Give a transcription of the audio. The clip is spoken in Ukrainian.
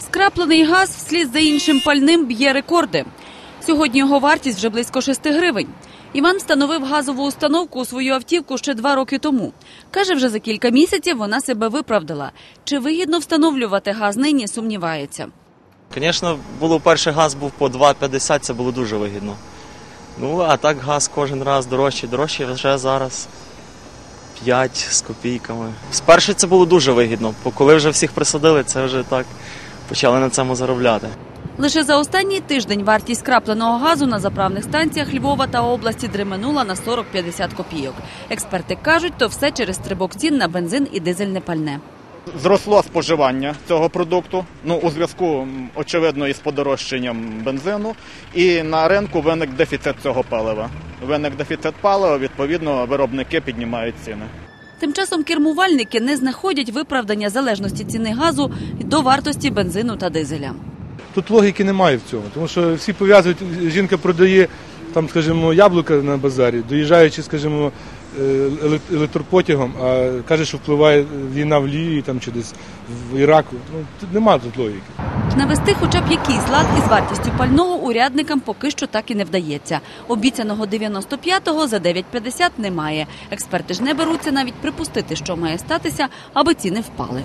Скраплений газ вслід за іншим пальним б'є рекорди. Сьогодні його вартість вже близько 6 гривень. Іван встановив газову установку у свою автівку ще два роки тому. Каже, вже за кілька місяців вона себе виправдала. Чи вигідно встановлювати газ нині, сумнівається. Звісно, було перший газ був по 2,50, це було дуже вигідно. Ну, а так газ кожен раз дорожчий, дорожчий вже зараз 5 з копійками. Спершу це було дуже вигідно, бо коли вже всіх присадили, це вже так почали на цьому заробляти. Лише за останній тиждень вартість скрапленого газу на заправних станціях Львова та області дременула на 40-50 копійок. Експерти кажуть, то все через стрибок цін на бензин і дизельне пальне. Зросло споживання цього продукту. Ну у зв'язку очевидно із подорожчанням бензину, і на ринку виник дефіцит цього палива. Виник дефіцит палива, відповідно, виробники піднімають ціни. Тим часом кермувальники не знаходять виправдання залежності ціни газу до вартості бензину та дизеля. Тут логіки немає в цьому, тому що всі пов'язують, жінка продає там, скажімо, яблука на базарі, доїжджаючи, скажімо, е, електропотягом, а каже, що впливає війна в Лівії там чи десь в Іраку. Ну тут немає тут логіки. Навести хоча б якийсь лад із вартістю пального урядникам поки що так і не вдається. Обіцяного 95-го за 9,50 немає. Експерти ж не беруться навіть припустити, що має статися, аби ціни впали.